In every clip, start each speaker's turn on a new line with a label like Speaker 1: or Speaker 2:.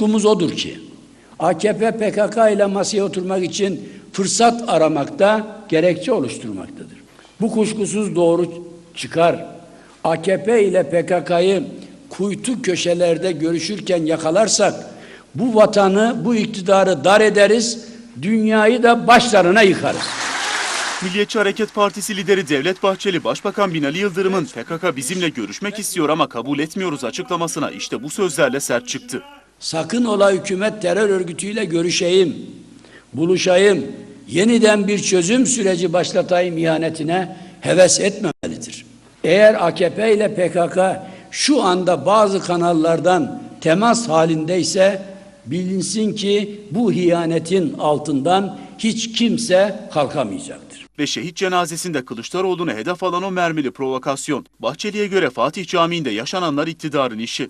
Speaker 1: Kumuz odur ki AKP PKK ile masaya oturmak için fırsat aramakta, gerekçe oluşturmaktadır. Bu kuşkusuz doğru çıkar. AKP ile PKK'yı kuytu köşelerde görüşürken yakalarsak bu vatanı, bu iktidarı dar ederiz, dünyayı da başlarına yıkarız.
Speaker 2: Milliyetçi Hareket Partisi lideri Devlet Bahçeli, Başbakan Binali Yıldırım'ın PKK bizimle görüşmek istiyor ama kabul etmiyoruz açıklamasına işte bu sözlerle sert çıktı.
Speaker 1: Sakın ola hükümet terör örgütüyle görüşeyim, buluşayım, yeniden bir çözüm süreci başlatayım ihanetine heves etmemelidir. Eğer AKP ile PKK şu anda bazı kanallardan temas halindeyse bilinsin ki bu hiyanetin altından hiç kimse kalkamayacaktır.
Speaker 2: Ve şehit cenazesinde Kılıçdaroğlu'na hedef alan o mermili provokasyon. Bahçeli'ye göre Fatih Camii'nde yaşananlar iktidarın işi.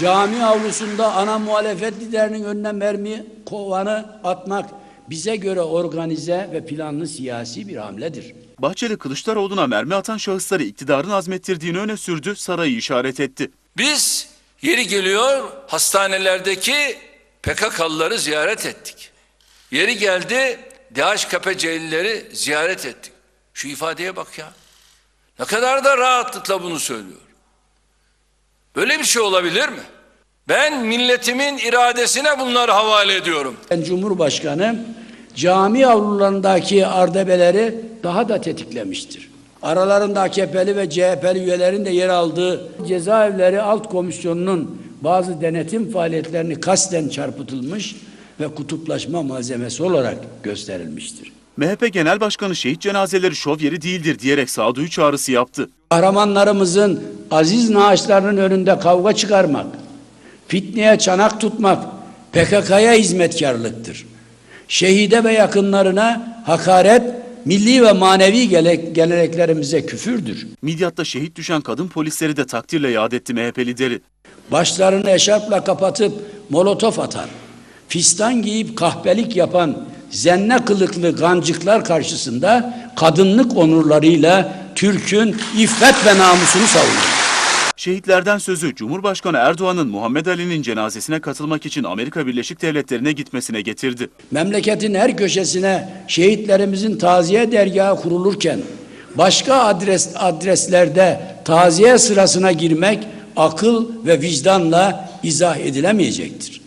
Speaker 1: Cami avlusunda ana muhalefet liderinin önüne mermi kovanı atmak bize göre organize ve planlı siyasi bir hamledir.
Speaker 2: Bahçeli Kılıçdaroğlu'na mermi atan şahısları iktidarın azmettirdiğini öne sürdü, sarayı işaret etti.
Speaker 3: Biz yeri geliyor hastanelerdeki PKK'lıları ziyaret ettik. Yeri geldi DHKPC'lileri ziyaret ettik. Şu ifadeye bak ya. Ne kadar da rahatlıkla bunu söylüyor. Böyle bir şey olabilir mi? Ben milletimin iradesine bunları havale ediyorum.
Speaker 1: Ben Cumhurbaşkanı cami avlularındaki ardebeleri daha da tetiklemiştir. Aralarında AKP'li ve CHP'li üyelerin de yer aldığı cezaevleri alt komisyonunun bazı denetim faaliyetlerini kasten çarpıtılmış ve kutuplaşma malzemesi olarak gösterilmiştir.
Speaker 2: MHP Genel Başkanı şehit cenazeleri şov yeri değildir diyerek sağduyu çağrısı yaptı.
Speaker 1: Kahramanlarımızın aziz naaşlarının önünde kavga çıkarmak, fitneye çanak tutmak PKK'ya hizmetkarlıktır. Şehide ve yakınlarına hakaret, milli ve manevi gele- geleneklerimize küfürdür.
Speaker 2: Midyat'ta şehit düşen kadın polisleri de takdirle yad etti MHP lideri.
Speaker 1: Başlarını eşarpla kapatıp molotof atan, fistan giyip kahpelik yapan zenne kılıklı gancıklar karşısında kadınlık onurlarıyla Türk'ün iffet ve namusunu savunuyor.
Speaker 2: Şehitlerden sözü Cumhurbaşkanı Erdoğan'ın Muhammed Ali'nin cenazesine katılmak için Amerika Birleşik Devletleri'ne gitmesine getirdi.
Speaker 1: Memleketin her köşesine şehitlerimizin taziye dergahı kurulurken başka adres adreslerde taziye sırasına girmek akıl ve vicdanla izah edilemeyecektir.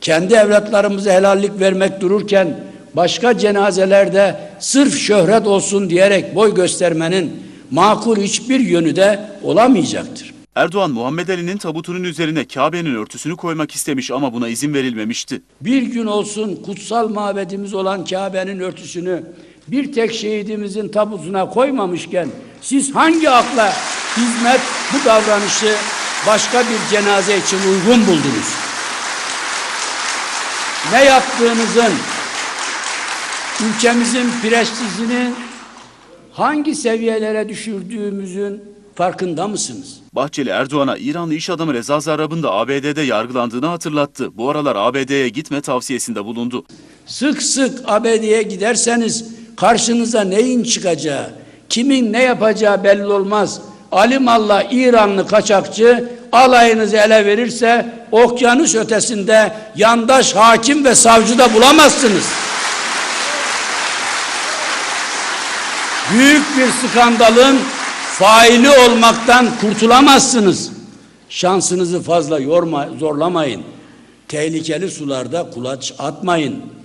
Speaker 1: Kendi evlatlarımıza helallik vermek dururken başka cenazelerde sırf şöhret olsun diyerek boy göstermenin makul hiçbir yönü de olamayacaktır.
Speaker 2: Erdoğan Muhammed Ali'nin tabutunun üzerine Kabe'nin örtüsünü koymak istemiş ama buna izin verilmemişti.
Speaker 1: Bir gün olsun kutsal mabedimiz olan Kabe'nin örtüsünü bir tek şehidimizin tabutuna koymamışken siz hangi akla hizmet bu davranışı başka bir cenaze için uygun buldunuz? Ne yaptığınızın ülkemizin prestijini hangi seviyelere düşürdüğümüzün farkında mısınız?
Speaker 2: Bahçeli Erdoğan'a İranlı iş adamı Reza Zarrab'ın da ABD'de yargılandığını hatırlattı. Bu aralar ABD'ye gitme tavsiyesinde bulundu.
Speaker 1: Sık sık ABD'ye giderseniz karşınıza neyin çıkacağı, kimin ne yapacağı belli olmaz. Alimallah İranlı kaçakçı alayınızı ele verirse okyanus ötesinde yandaş hakim ve savcı da bulamazsınız. Büyük bir skandalın faili olmaktan kurtulamazsınız. Şansınızı fazla yorma, zorlamayın. Tehlikeli sularda kulaç atmayın.